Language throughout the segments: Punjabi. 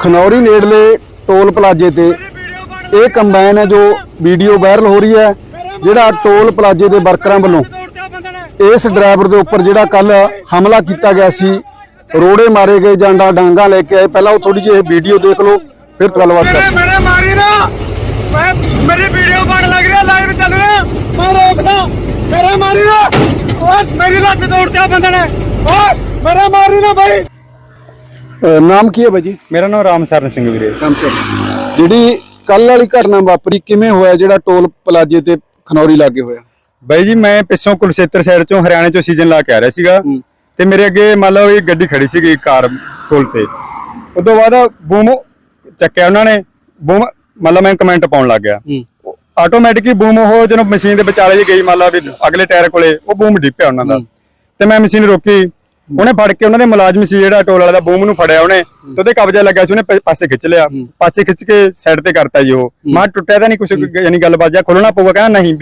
ਖਨੌਰੀ ਨੇੜਲੇ ਟੋਲ ਪਲਾਜ਼ੇ ਤੇ ਇਹ ਕੰਬਾਈਨ ਹੈ ਜੋ ਵੀਡੀਓ ਵਾਇਰਲ ਹੋ ਰਹੀ ਹੈ, ਜਿਹੜਾ ਟੋਲ ਪਲਾਜ਼ੇ ਦੇ ਵਰਕਰਾਂ ਵੱਲੋਂ ਇਸ ਡਰਾਈਵਰ ਦੇ ਉੱਪਰ ਜਿਹੜਾ ਕੱਲ ਹਮਲਾ ਕੀਤਾ ਗਿਆ ਸੀ, ਰੋੜੇ ਮਾਰੇ ਗਏ ਜਾਂਡਾ ਡਾਂਗਾ ਲੈ ਕੇ ਆਏ। ਪਹਿਲਾਂ ਉਹ ਥੋੜੀ ਜਿਹੀ ਇਹ ਵੀਡੀਓ ਦੇਖ ਲਓ, ਫਿਰ ਗੱਲਬਾਤ ਕਰਦੇ ਮੇਰੇ ਮਾਰੀ ਨਾ, ਮੈਂ, ਮੇਰੀ ਵੀਡੀਓ ਬਣ ਲੱਗ ਰਿਹਾ ਲਾਈਵ ਚੱਲ ਰਿਹਾ ਮੈਂ ਰੋਕਦਾ ਮੇਰੇ ਮਾਰੀ ਨਾ, ਓਏ, ਮੇਰੀ ਲੱਤ ਤੋੜਤਿਆ ਬੰਦੇ ਨੇ। ਓਏ, ਮੇਰੇ ਮਾਰੀ ਨਾ ਬਾਈ। ਅਹ ਨਾਮ ਕੀ ਹੈ ਬਾਈ ਜੀ? ਮੇਰਾ ਨਾਮ ਰਾਮ ਸਰਨ ਸਿੰਘ ਵੀਰੇ। ਜਿਹੜੀ ਕੱਲ ਵਾਲੀ ਘਟਨਾ ਵਾਪਰੀ ਕਿਵੇਂ ਹੋਇਆ ਜਿਹੜਾ ਟੋਲ ਪਲਾਜ਼ੇ ਤੇ ਖਨੌਰੀ ਲਾਗੇ ਹੋਇਆ? ਬਾਈ ਜੀ ਮੈਂ ਪਿੱਛੋਂ ਕੁਲਸ਼ੇਤਰ ਸਾਈਡ ਚੋਂ ਹਰਿਆਣੇ ਚੋਂ ਸੀਜ਼ਨ ਲਾ ਕੇ ਆ ਰਿਹਾ ਸੀਗਾ ਹੂੰ। ਤੇ ਮੇਰੇ ਅੱਗੇ ਮੰਨ ਲਓ ਇਹ ਗੱਡੀ ਖੜੀ ਸੀਗੀ ਕਾਰ ਪੁਲ ਤੇ। ਉਦੋਂ ਬਾਅਦ ਬੂਮ ਚੱਕਿਆ ਉਹਨਾਂ ਨੇ ਬੂਮ ਮਤਲਬ ਮੈਂ ਕਮੈਂਟ ਪਾਉਣ ਲੱਗ ਗਿਆ। ਆਟੋਮੈਟਿਕਲੀ ਬੂਮ ਉਹ ਜਦੋਂ ਮਸ਼ੀਨ ਦੇ ਵਿਚਾਲੇ ਜਿਹੀ ਗਈ ਮੰਨ ਲਾ ਵੀ ਅਗਲੇ ਟਾਇਰ ਕੋਲੇ ਉਹ ਬੂਮ ਡਿੱਪਿਆ ਉਹਨਾਂ ਦਾ। ਤੇ ਮੈਂ ਮਸ਼ੀਨ ਰੋਕੀ ਉਹਨੇ ਫੜ ਕੇ ਉਹਨਾਂ ਦੇ ਮੁਲਾਜ਼ਮ ਸੀ ਜਿਹੜਾ ਟੋਲ ਵਾਲਾ ਦਾ ਬੂਮ ਨੂੰ ਫੜਿਆ ਉਹਨੇ ਤੇ ਉਹਦੇ ਕਬਜ਼ਾ ਲੱਗਿਆ ਸੀ ਉਹਨੇ ਪਾਸੇ ਖਿੱਚ ਲਿਆ। ਪਾਸੇ ਖਿੱਚ ਕੇ ਸਾਈਡ ਤੇ ਕਰਤਾ ਜੀ ਉਹ। ਮਾਂ ਟੁੱਟਿਆ ਤਾਂ ਨਹੀਂ ਕੁਛ ਯਾਨੀ ਗੱਲ ਬਾਜਾ ਖੋਲਣਾ ਪਊਗਾ ਕਹਿੰਦਾ ਨਹੀਂ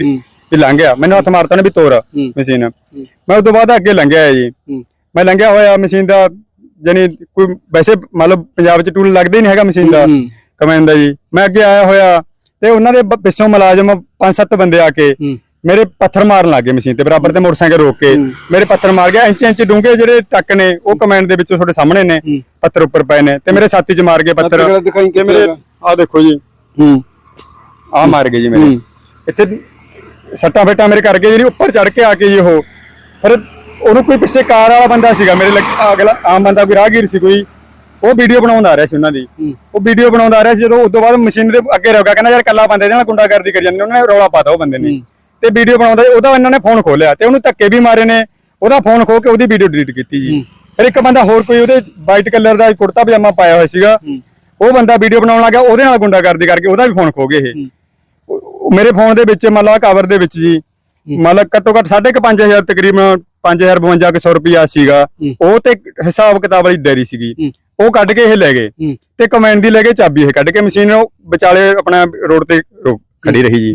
ਵੀ ਲੰਘ ਗਿਆ। ਮੈਨੂੰ ਹੱਥ ਮਾਰਤਾ ਨੇ ਵੀ ਤੋਰ ਮਸ਼ੀਨ। ਮੈਂ ਉਸ ਤੋਂ ਬਾਅਦ ਅੱਗੇ ਲੰਘਿਆ ਜੀ। ਮੈਂ ਲੰਘਿਆ ਹੋਇਆ ਮਸ਼ੀਨ ਦਾ ਯਾਨੀ ਕੋਈ ਵੈਸੇ ਮੰਨ ਲਓ ਪੰਜਾਬ 'ਚ ਟੂਲ ਲੱਗਦਾ ਹੀ ਨਹੀਂ ਹੈਗਾ ਮਸ਼ੀਨ ਦਾ। ਕਮੈਨ ਦਾ ਜੀ। ਮੈਂ ਅੱਗੇ ਆਇਆ ਹੋਇਆ ਤੇ ਉਹਨਾਂ ਦੇ ਪਿੱਛੋਂ ਮੁਲਾਜ਼ਮ ਪੰਜ ਸੱਤ ਬੰਦੇ ਆ ਕੇ ਮੇਰੇ ਪੱਥਰ ਮਾਰਨ ਲੱਗੇ ਮਸ਼ੀਨ ਤੇ ਬਰਾਬਰ ਤੇ ਮੋਟਰਸਾਈਕਲ ਰੋਕ ਕੇ ਮੇਰੇ ਪੱਥਰ ਮਾਰ ਗਿਆ ਇੰਚ ਇੰਚ ਡੂੰਘੇ ਜਿਹੜੇ ਟੱਕ ਨੇ ਉਹ ਕਮੈਂਡ ਦੇ ਵਿੱਚੋਂ ਤੁਹਾਡੇ ਸਾਹਮਣੇ ਨੇ ਪੱਥਰ ਉੱਪਰ ਪਏ ਨੇ ਤੇ ਮੇਰੇ ਸਾਥੀ 'ਚ ਮਾਰ ਗਏ ਪੱਥਰ। ਆਹ ਦੇਖੋ ਜੀ। ਹੂੰ। ਆ ਮਾਰ ਗਏ ਜੀ ਮੇਰੇ। ਇੱਥੇ ਸੱਟਾਂ ਫੇਟਾਂ ਮੇਰੇ ਕਰ ਗਏ ਜਿਹੜੀ ਉੱਪਰ ਚੜ ਕੇ ਆ ਕੇ ਜੀ ਉਹ। ਫਿਰ ਉਹਨੂੰ ਕੋਈ ਪਿੱਛੇ ਕਾਰ ਵਾਲਾ ਬੰਦਾ ਸੀਗਾ ਮੇਰੇ ਅਗਲਾ ਆਮ ਬੰਦਾ ਕੋਈ ਰਾਹਗੀਰ ਸੀ ਕੋਈ। ਉਹ ਵੀਡੀਓ ਬਣਾਉਂਦਾ ਆ ਰਿਹਾ ਸੀ ਉਹਨਾਂ ਦੀ। ਉਹ ਵੀਡੀਓ ਬਣਾਉਂਦਾ ਆ ਰਿਹਾ ਸੀ ਜਦੋਂ ਉਸ ਤੋਂ ਬਾਅਦ ਮਸ਼ੀਨ ਦੇ ਅੱਗੇ ਰੁਕ ਗਿਆ ਕਹਿੰਦਾ ਯਾਰ ਕੱਲਾ ਬੰਦੇ ਦੇ ਨਾਲ ਗੁੰਡਾਗਰਦੀ ਕਰੀ ਜਾਂਦੇ ਉਹਨਾਂ ਨੇ ਰੌਲਾ ਪਾਤਾ ਉਹ ਬੰਦੇ ਨੇ। ਤੇ ਵੀਡੀਓ ਬਣਾਉਂਦਾ ਉਹਦਾ ਇਹਨਾਂ ਨੇ ਫੋਨ ਖੋਲਿਆ ਤੇ ਉਹਨੂੰ ਧੱਕੇ ਵੀ ਮਾਰੇ ਨੇ। ਉਹਦਾ ਫੋਨ ਖੋ ਕੇ ਉਹਦੀ ਵੀਡੀਓ ਡਿਲੀਟ ਕੀਤੀ ਜੀ। ਫਿਰ ਇੱਕ ਬੰਦਾ ਹੋਰ ਕੋਈ ਉਹਦੇ ਵਾਈਟ ਕਲਰ ਦਾ ਕੁੜਤਾ ਪਜਾਮਾ ਪਾਇਆ ਹੋਇਆ ਸੀਗਾ। ਉਹ ਬੰਦਾ ਵੀਡੀਓ ਬਣਾਉਣ ਲੱਗਾ ਉਹਦੇ ਨਾਲ ਗੁੰਡਾਗਰਦੀ ਕਰਕੇ ਉਹਦਾ ਵੀ ਫੋਨ ਖੋ ਗਏ ਇਹ। ਮੇਰੇ ਫੋਨ ਦੇ ਵਿੱਚ ਮੰਨ ਲਾ ਕਵਰ ਦੇ ਵਿੱਚ ਜੀ ਮੰਨ ਲਾ ਘੱਟੋ ਘੱਟ 5500 ਤਕਰੀਬਨ 5500 ਰੁਪਿਆ ਸੀਗਾ। ਉਹ ਤੇ ਹਿਸਾਬ ਕਿਤਾਬ ਵਾਲੀ ਡੈਰੀ ਸੀਗੀ। ਉਹ ਕੱਢ ਕੇ ਇਹ ਲੈ ਗਏ। ਤੇ ਕਮੈਂਡ ਦੀ ਲੈ ਕੇ ਚਾਬੀ ਇਹ ਕੱਢ ਕੇ ਮਸ਼ੀਨ ਉਹ ਵਿਚਾਲੇ ਆਪਣਾ ਰੋਡ ਤੇ ਖੜੀ ਰਹੀ ਜੀ।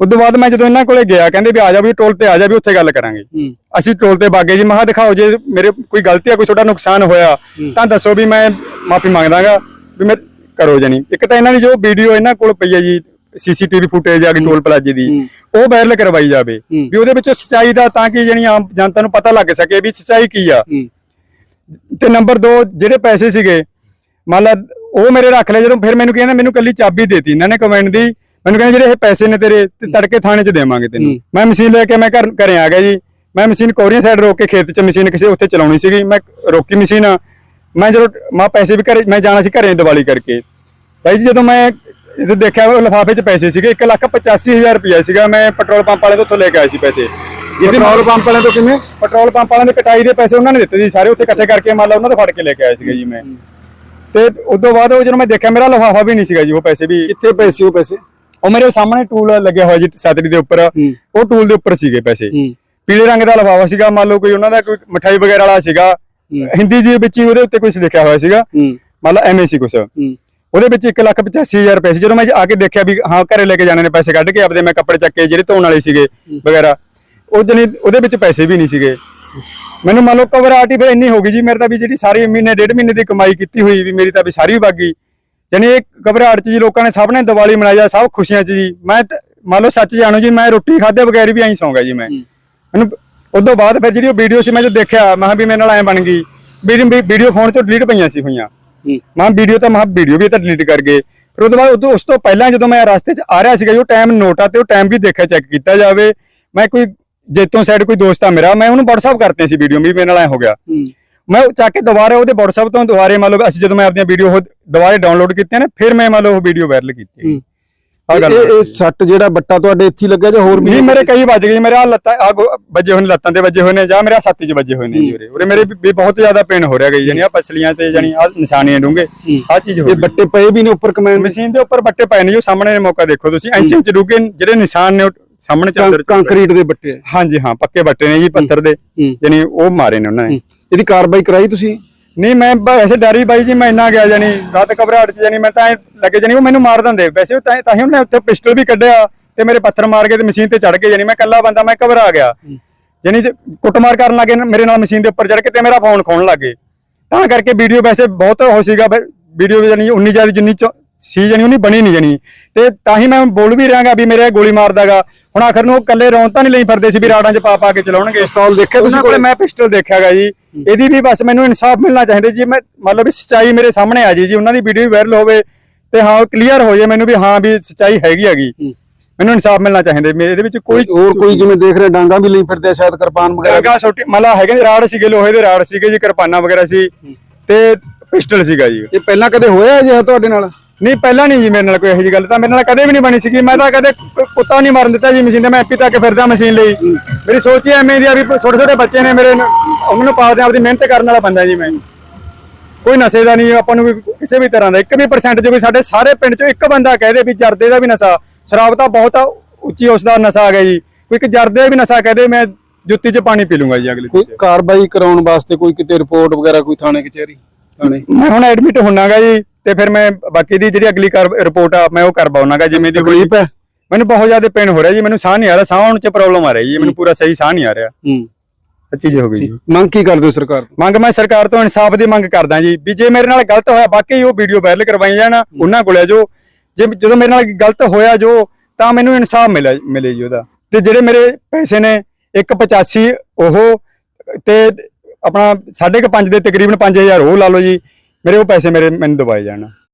ਤੋਂ ਬਾਅਦ ਮੈਂ ਜਦੋਂ ਇਹਨਾਂ ਕੋਲੇ ਗਿਆ ਕਹਿੰਦੇ ਵੀ ਆ ਜਾ ਵੀ ਟੋਲ ਤੇ ਆ ਜਾ ਵੀ ਉੱਥੇ ਗੱਲ ਕਰਾਂਗੇ। ਅਸੀਂ ਟੋਲ ਤੇ ਬਾਗੇ ਜੀ ਮਹਾ ਦਿਖਾਓ ਜੇ ਮੇਰੇ ਕੋਈ ਗਲਤੀ ਆ ਕੋਈ ਛੋਟਾ ਨੁਕਸਾਨ ਹੋਇਆ ਤਾਂ ਦੱਸੋ ਵੀ ਮੈਂ ਮਾਫੀ ਮੰਗਦਾਗਾ ਵੀ ਮੈਂ ਕਰੋ ਜਾਨੀ ਇੱਕ ਤਾਂ ਇਹਨਾਂ ਦੀ ਜੋ ਵੀਡੀਓ ਇਹਨਾਂ ਕੋਲ ਪਈ ਹੈ ਜੀ ਸੀਸੀਟੀਵੀ ਫੁਟੇਜ ਆ ਗਈ ਟੋਲ ਪਲਾਜ਼ੇ ਦੀ ਉਹ ਵਾਇਰਲ ਕਰਵਾਈ ਜਾਵੇ। ਵੀ ਉਹਦੇ ਵਿੱਚੋਂ ਸੱਚਾਈ ਦਾ ਤਾਂ ਕਿ ਜਿਹੜੀ ਆਮ ਜਨਤਾ ਨੂੰ ਪਤਾ ਲੱਗ ਸਕੇ ਵੀ ਸੱਚਾਈ ਕੀ ਆ। ਤੇ ਨੰਬਰ 2 ਜਿਹੜੇ ਪੈਸੇ ਸੀਗੇ ਮੰਨ ਲਾ ਉਹ ਮੇਰੇ ਰੱਖ ਲਏ ਜਦੋਂ ਫਿਰ ਮੈਨੂੰ ਕਹਿੰਦਾ ਮੈਨੂੰ ਕੱਲੀ ਚਾਬੀ ਦੇਤੀ। ਇਹਨਾਂ ਨੇ ਕਮੈਂਟ ਦੀ ਮੈਨੂੰ ਕਹਿੰਦੇ ਜਿਹੜੇ ਇਹ ਪੈਸੇ ਨੇ ਤੇਰੇ ਤੇ ਤੜਕੇ ਥਾਣੇ 'ਚ ਦੇਵਾਂਗੇ ਤੈਨੂੰ। ਮੈਂ ਮਸ਼ੀਨ ਲੈ ਕੇ ਮੈਂ ਘਰ ਘਰੇ ਆ ਗਿਆ ਜੀ। ਮੈਂ ਮਸ਼ੀਨ ਕੋਰੀਆਂ ਸਾਈਡ ਰੋਕ ਕੇ ਖੇਤ 'ਚ ਮਸ਼ੀਨ ਕਿਸੇ ਉੱਥੇ ਚਲਾਉਣੀ ਸੀਗੀ। ਮੈਂ ਰੋਕੀ ਮਸ਼ੀਨ। ਮੈਂ ਜਦੋਂ ਮੈਂ ਪੈਸੇ ਵੀ ਘਰੇ ਮੈਂ ਜਾਣਾ ਸੀ ਘਰੇ ਦੀਵਾਲੀ ਕਰਕੇ। ਭਾਈ ਜੀ ਜਦੋਂ ਮੈਂ ਇਹ ਦੇਖਿਆ ਉਹ ਲਿਫਾਫੇ 'ਚ ਪੈਸੇ ਸੀਗੇ 1 ਲੱਖ 85000 ਰੁਪਇਆ ਸੀਗਾ। ਮੈਂ ਪੈਟਰੋਲ ਪੰਪ ਵਾਲੇ ਤੋਂ ਉੱਥੋਂ ਲੈ ਕੇ ਆਇਆ ਸੀ ਪੈਸੇ। ਪੈਟਰੋਲ ਪੰਪ ਵਾਲਿਆਂ ਤੋਂ ਕਿਵੇਂ ਪੈਟਰੋਲ ਪੰਪ ਵਾਲਿਆਂ ਦੇ ਕਟਾਈ ਦੇ ਪੈਸੇ ਉਹਨਾਂ ਨੇ ਦਿੱਤੇ ਸੀ। ਸਾਰੇ ਉੱਥੇ ਇਕੱਠੇ ਕਰਕੇ ਮੰਨ ਲਾ ਉਹਨਾਂ ਤੋਂ ਫੜ ਕੇ ਲੈ ਕੇ ਆਇਆ ਸੀਗਾ ਜੀ ਮੈਂ। ਤੇ ਉਸ ਤੋਂ ਬਾਅਦ ਉਹ ਜਦੋਂ ਮੈਂ ਦੇਖਿਆ ਮੇਰਾ ਲਿਫਾਫਾ ਵੀ ਨਹੀਂ ਸੀਗਾ ਜੀ ਉਹ ਪੈਸੇ ਵੀ। ਕਿੱਥੇ ਪਏ ਸੀ ਉਹ ਪੈਸੇ? ਉਹ ਮੇਰੇ ਸਾਹਮਣੇ ਟੂਲ ਲੱਗਿਆ ਹੋਇਆ ਜੀ ਸਤਰੀ ਦੇ ਉੱਪਰ। ਉਹ ਟੂਲ ਦੇ ਉੱਪਰ ਸੀਗੇ ਪੈਸੇ। ਪੀਲੇ ਰੰਗ ਦਾ ਲਿਫਾਫਾ ਸੀਗਾ ਮੰਨ ਲਓ ਕੋਈ ਉਹਨਾਂ ਦਾ ਕੋਈ ਮਠਾਈ ਵਗੈਰਾ ਵਾਲਾ ਸੀਗਾ। ਹਿੰਦੀ ਜੀ ਵਿੱਚ ਹੀ ਉਹਦੇ ਉੱਤੇ ਕੁਝ ਲਿਖਿਆ ਹੋਇਆ ਸੀਗਾ। ਮੰਨ ਲਓ ਐਮਏ ਸੀ ਕੁਝ ਉਹਦੇ ਵਿੱਚ 185000 ਰੁਪਏ ਸੀ। ਜਦੋਂ ਮੈਂ ਆ ਕੇ ਦੇਖਿਆ ਵੀ ਹਾਂ ਘਰੇ ਲੈ ਕੇ ਜਾਣੇ ਨੇ ਪੈਸੇ ਕੱਢ ਕੇ ਆਪਦੇ ਮੈਂ ਕੱਪੜੇ ਚੱਕੇ ਜਿਹੜੇ ਧੋਣ ਵਾਲੇ ਸੀਗੇ ਵਗੈਰਾ ਉਹ ਜਣੀ ਉਹਦੇ ਵਿੱਚ ਪੈਸੇ ਵੀ ਨਹੀਂ ਸੀਗੇ। ਮੈਨੂੰ ਮੰਨ ਲਓ ਘਬਰਾਹਟ ਹੀ ਫਿਰ ਇੰਨੀ ਹੋ ਗਈ ਜੀ ਮੇਰੇ ਤਾਂ ਵੀ ਜਿਹੜੀ ਸਾਰੀ ਮਹੀਨੇ ਡੇਢ ਮਹੀਨੇ ਦੀ ਕਮਾਈ ਕੀਤੀ ਹੋਈ ਵੀ ਮੇਰੀ ਤਾਂ ਵੀ ਸਾਰੀ ਬਾਗੀ ਯਾਨੀ ਇਹ ਘਬਰਾਹਟ ਚ ਜੀ ਲੋਕਾਂ ਨੇ ਸਭ ਨੇ ਦੀਵਾਲੀ ਮਨਾਈ ਆ ਸਭ ਖੁਸ਼ੀਆਂ ਚ ਜੀ। ਮੈਂ ਮੰਨ ਲਓ ਸੱਚ ਜਾਣੋ ਜੀ ਮੈਂ ਰੋਟੀ ਖਾਦੇ ਬਗੈਰ ਵੀ ਐਂ ਸੌਂਗਾ ਜੀ ਮੈਂ। ਮੈਨੂੰ ਉਦੋਂ ਬਾਅਦ ਫਿਰ ਜਿਹੜੀ ਉਹ ਵੀਡੀਓ ਸੀ ਮੈਂ ਜਦੋਂ ਦੇਖਿਆ ਮੈਂ ਵੀ ਮੇਰੇ ਨਾਲ ਐਂ ਬਣ ਗਈ। ਵੀਡੀਓ ਫੋਨ ਤੋਂ ਡਿਲੀਟ ਪਈਆਂ ਸੀ ਹੋਈਆਂ। ਮੈਂ ਵੀਡੀਓ ਤਾਂ ਮੈਂ ਵੀਡੀਓ ਵੀ ਤਾਂ ਡਿਲੀਟ ਕਰ ਗਏ। ਫਿਰ ਉਹਦੇ ਬਾਅਦ ਉਦੋਂ ਉਸ ਤੋਂ ਪਹਿਲਾਂ ਜਦੋਂ ਮੈਂ ਰਸਤੇ 'ਚ ਆ ਰਿਹਾ ਸੀਗਾ ਜੀ, ਉਹ ਟਾਈਮ ਨੋਟ ਆ ਤੇ ਉਹ ਟਾਈਮ ਵੀ ਦੇਖਿਆ ਚੈੱਕ ਕੀਤਾ ਜਾਵੇ। ਮੈਂ ਕੋਈ ਜੇਤੋਂ ਸਾਈਡ ਕੋਈ ਦੋਸਤ ਆ ਮੇਰਾ ਮੈਂ ਉਹਨੂੰ WhatsApp ਕਰਤੇ ਸੀ ਵੀਡੀਓ ਵੀ ਮੇਰੇ ਨਾਲ ਐ ਹੋ ਗਿਆ। ਮੈਂ ਉਹ ਚੱਕ ਕੇ ਦੁਬਾਰਾ ਉਹਦੇ WhatsApp ਤੋਂ ਦੁਬਾਰੇ ਮੰਨ ਲਓ ਅਸੀਂ ਜਦੋਂ ਮੈਂ ਆਪਣੀਆਂ ਵੀਡੀਓ ਦੁਬਾਰੇ ਡਾਊਨਲੋਡ ਕੀਤੀਆਂ ਨੇ ਫਿਰ ਮੈਂ ਮੰਨ ਲਓ ਉਹ ਵੀਡੀਓ ਵਾਇਰਲ ਕੀਤੀ ਆ ਗੱਲ ਇਹ ਇਹ ਸੱਟ ਜਿਹੜਾ ਬੱਟਾ ਤੁਹਾਡੇ ਇੱਥੇ ਲੱਗਿਆ ਜਾਂ ਹੋਰ ਵੀ ਨਹੀਂ ਮੇਰੇ ਕਈ ਵੱਜ ਗਏ ਮੇਰੇ ਆ ਲੱਤਾਂ ਆ ਵੱਜੇ ਹੋਏ ਨੇ ਲੱਤਾਂ ਤੇ ਵੱਜੇ ਹੋਏ ਨੇ ਜਾਂ ਮੇਰੇ ਛਾਤੀ 'ਚ ਵੱਜੇ ਹੋਏ ਨੇ ਜੀ ਉਰੇ। ਉਰੇ ਮੇਰੇ ਵੀ- ਬਹੁਤ ਜ਼ਿਆਦਾ ਪੇਨ ਹੋ ਰਿਹਾ ਗਈ ਜਾਨੀ ਆ ਪਸਲੀਆਂ ਤੇ ਜਾਨੀ ਆ ਨਿਸ਼ਾਨੀਆਂ ਡੂੰਗੇ ਆ ਚੀਜ਼ ਹੋ ਇਹ ਗਈ। ਬੱਟੇ ਪਏ ਵੀ ਨੇ ਉੱਪਰ ਕਮੈਨ ਮਸ਼ੀਨ ਦੇ ਉੱਪਰ ਬੱਟੇ ਪਏ ਨੇ ਜੋ ਸਾਹਮਣੇ ਨੇ ਮੌਕਾ ਦੇਖੋ ਤੁਸੀਂ ਇੰਚ ਇੰਚ ਡੂੰਗੇ ਜਿਹੜੇ ਨਿਸ਼ਾਨ ਨੇ ਉਹ ਸਾਹਮਣੇ ਕੰਕਰੀਟ ਦੇ ਬੱਟੇ ਆ। ਹਾਂਜੀ ਹਾਂ ਪੱਕੇ ਬੱਟੇ ਨੇ ਜੀ ਪੱਥਰ ਦੇ। ਜਾਨੀ ਉਹ ਮਾਰੇ ਨੇ ਉਹਨਾਂ ਨੇ। ਇਹਦੀ ਕਾਰਵਾਈ ਕਰਾਈ ਤੁਸੀਂ? ਨਹੀਂ ਮੈਂ ਬ- ਵੈਸੇ ਡਰੀ ਬਾਈ ਜੀ ਮੈਂ ਇੰਨਾ ਗਿਆ ਜਾਨੀ ਰਾਤ ਘਬਰਾਹਟ ਚ ਜਾਨੀ ਮੈਂ ਤਾਂ ਐਂ ਲੱਗੇ ਜਾਨੀ ਉਹ ਮੈਨੂੰ ਮਾਰ ਦਿੰਦੇ। ਵੈਸੇ ਉਹ ਤਾਂ ਤਾਂ ਹੀ ਉਹਨੇ ਉੱਥੇ ਪਿਸਟਲ ਵੀ ਕੱਢਿਆ ਤੇ ਮੇਰੇ ਪੱਥਰ ਮਾਰ ਕੇ ਤੇ ਮਸ਼ੀਨ ਤੇ ਚੜ ਕੇ ਜਾਨੀ ਮੈਂ ਇਕੱਲਾ ਬੰਦਾ ਮੈਂ ਘਬਰਾ ਗਿਆ। ਜਾਨੀ ਜੇ ਕੁੱਟਮਾਰ ਕਰਨ ਲੱਗੇ ਨਾ ਮੇਰੇ ਨਾਲ ਮਸ਼ੀਨ ਦੇ ਉੱਪਰ ਚੜ ਕੇ ਤੇ ਮੇਰਾ ਫੋਨ ਖੋਣ ਲੱਗੇ। ਤਾਂ ਕਰਕੇ ਵੀਡੀਓ ਵੈਸੇ ਬਹੁਤ ਹੋ ਸੀਗਾ ਵੀਡੀਓ ਜਾਨੀ ਉਨੀ ਜ਼ਿਆਦਾ ਜਿੰਨੀ ਚ- ਸੀ ਜਾਨੀ ਉਨੀ ਬਣੀ ਨਹੀਂ ਜਾਨੀ ਤੇ ਤਾਂ ਹੀ ਮੈਂ ਬੋਲ ਵੀ ਰਿਹਾਗਾ ਵੀ ਮੇਰੇ ਗੋਲੀ ਮਾਰਦਾਗਾ। ਹੁਣ ਆਖਰ ਨੂੰ ਉਹ ਕੱਲੇ ਰੌਂ ਤਾਂ ਨਹੀਂ ਲਈ ਫਿਰਦੇ ਸੀ ਵੀ ਰਾੜਾਂ 'ਚ ਪਾ ਪਾ ਕੇ ਚਲਾਉਣਗੇ। ਪਿਸਤੌਲ ਦੇਖਿਆ ਤੁਸੀਂ ਉਹਨਾਂ ਕੋਲੇ ਮੈਂ ਪਿਸਟਲ ਦੇਖਿਆਗਾ ਜੀ। ਇਹਦੀ ਵੀ ਬਸ ਮੈਨੂੰ ਇਨਸਾਫ ਮਿਲਣਾ ਚਾਹੀਦਾ ਜੀ। ਮੈਂ ਮਤਲਬ ਵੀ ਸੱਚਾਈ ਮੇਰੇ ਸਾਹਮਣੇ ਆ ਜੀ। ਜੀ ਉਹਨਾਂ ਦੀ ਵੀਡੀਓ ਵਾਇਰਲ ਹੋਵੇ ਤੇ ਹਾਂ ਕਲੀਅਰ ਹੋ ਜਾਏ ਮੈਨੂੰ ਵੀ ਹਾਂ ਵੀ ਸੱਚਾਈ ਹੈਗੀ ਹੈਗੀ। ਮੈਨੂੰ ਇਨਸਾਫ ਮਿਲਣਾ ਚਾਹੀਦਾ। ਮੈਂ ਇਹਦੇ ਵਿੱਚ ਕੋਈ ਹੋਰ ਕੋਈ ਜਿਵੇਂ ਦੇਖ ਰਹੇ ਡਾਂਗਾ ਵੀ ਲਈ ਫਿਰਦੇ ਸ਼ਾਇਦ ਕਿਰਪਾਨ ਵਗੈਰਾ ਗਾਗਾ ਛੋਟੀ ਮਤਲਬ ਹੈਗੇ ਰਾੜ ਸੀਗੇ ਲੋਹੇ ਦੇ ਰਾੜ ਸੀਗੇ ਜੀ ਕਿਰਪਾਨਾਂ ਵਗੈਰਾ ਸੀ ਤੇ ਪਿਸਟਲ ਸੀਗਾ ਜੀ। ਇਹ ਪਹਿਲਾਂ ਕਦੇ ਹੋਇਆ ਜੇ ਤੁਹਾਡੇ ਨਾਲ? ਨਹੀਂ ਪਹਿਲਾਂ ਨਹੀਂ ਜੀ ਮੇਰੇ ਨਾਲ ਕੋਈ ਇਹੋ ਜਿਹੀ ਗੱਲ ਤਾਂ ਮੇਰੇ ਨਾਲ ਕਦੇ ਵੀ ਨਹੀਂ ਬਣੀ ਸੀਗੀ। ਮੈਂ ਤਾਂ ਕਦੇ ਕੁ- ਕੁੱਤਾ ਨਹੀਂ ਮਾਰਨ ਦਿੱਤਾ ਜੀ ਮਸ਼ੀਨ ਤੇ ਮੈਂ ਐਪੀ ਤੱਕ ਫਿਰਦਾ ਮਸ਼ੀਨ ਲਈ। ਮੇਰੀ ਸੋਚ ਹੀ ਐਵੇਂ ਦੀ ਆ ਵੀ ਛੋਟੇ ਛੋਟੇ ਬੱਚੇ ਨੇ ਮੇਰੇ ਨੂੰ- ਉਹਨਾਂ ਨੂੰ ਪਾਲਦੇ ਆਪਦੀ ਮਿਹਨਤ ਕਰਨ ਵਾਲਾ ਬੰਦਾ ਜੀ ਮੈਂ। ਕੋਈ ਨਸ਼ੇ ਦਾ ਨਹੀਂ ਆਪਾਂ ਨੂੰ ਵੀ ਕਿਸੇ ਵੀ ਤਰ੍ਹਾਂ ਦਾ ਇੱਕ ਵੀ ਪਰਸੈਂਟ ਜੋ ਵੀ ਸਾਡੇ ਸਾਰੇ ਪਿੰਡ ਚੋਂ ਇੱਕ ਬੰਦਾ ਕਹਦੇ ਵੀ ਜਰਦੇ ਦਾ ਵੀ ਨਸ਼ਾ ਸ਼ਰਾਬ ਤਾਂ ਬਹੁਤ ਆ, ਉੱਚੀ ਉਸ ਦਾ ਨਸ਼ਾ ਆ ਗਿਆ ਜੀ। ਕੋਈ ਇੱਕ ਜਰਦੇ ਦਾ ਵੀ ਨਸ਼ਾ ਕਹਦੇ ਮੈਂ ਜੁੱਤੀ 'ਚ ਪਾਣੀ ਪੀ ਲੂੰਗਾ ਜੀ ਅਗਲੇ ਕੋਈ ਕਾਰਵਾਈ ਕਰਾਉਣ ਵਾਸਤੇ ਕੋਈ ਕਿਤੇ ਰਿਪੋਰਟ ਵਗੈਰਾ ਕੋਈ ਥਾਣੇ ਕਚਹਿਰੀ ਥਾਣੇ? ਮੈਂ ਹੁਣ ਐਡਮਿਟ ਹੁੰਨਾਗਾ ਜੀ। ਤੇ ਫਿਰ ਮੈਂ ਬਾਕੀ ਦੀ ਜਿਹੜੀ ਅਗਲੀ ਰਿਪੋਰਟ ਆ ਮੈਂ ਉਹ ਕਰ ਪਾਉਣਾਗਾ ਜਿਵੇਂ ਦੀ ਤਕਲੀਫ ਹੈ? ਮੈਨੂੰ ਬਹੁਤ ਜ਼ਿਆਦਾ ਪੇਨ ਹੋ ਰਿਹਾ ਜੀ ਮੈਨੂੰ ਸਾਹ ਨਹੀਂ ਆ ਰਿਹਾ ਸਾਹ ਆਉਣ 'ਚ ਪ੍ਰੋਬਲਮ ਆ ਰਹੀ ਜੀ ਮੈਨੂੰ ਪੂਰਾ ਸਹੀ ਸਾਹ ਨਹੀਂ ਆ ਰਿਹਾ। ਹੂੰ। ਇਹ ਚੀਜ਼ ਹੋ ਗਈ ਜੀ। ਮੰਗ ਕੀ ਕਰਦੇ ਹੋ ਸਰਕਾਰ ਤੋਂ? ਮੰਗ ਮੈਂ ਸਰਕਾਰ ਤੋਂ ਇਨਸਾਫ ਦੀ ਮੰਗ ਕਰਦਾ ਜੀ ਵੀ ਜੇ ਮੇਰੇ ਨਾਲ ਗਲਤ ਹੋਇਆ ਬਾਕੀ ਉਹ ਵੀਡੀਓ ਵਾਇਰਲ ਕਰਵਾਈ ਜਾਣ ਉਹਨਾਂ ਕੋਲੇ ਜੋ। ਜੇ ਜਦੋਂ ਮੇਰੇ ਨਾਲ ਗਲਤ ਹੋਇਆ ਜੋ ਤਾਂ ਮੈਨੂੰ ਇਨਸਾਫ ਮਿਲੇ ਮਿਲੇ ਜੀ ਉਹਦਾ। ਤੇ ਜਿਹੜੇ ਮੇਰੇ ਪੈਸੇ ਨੇ 185 ਉਹ ਤੇ ਆਪਣਾ 5.5 ਦੇ ਤਕਰੀਬਨ 5000 ਉਹ ਲਾ ਲਓ ਜੀ ਮੇਰੇ ਉਹ ਪੈਸੇ ਮੇਰੇ ਮੈਨੂੰ ਦਵਾਏ ਜਾਣ।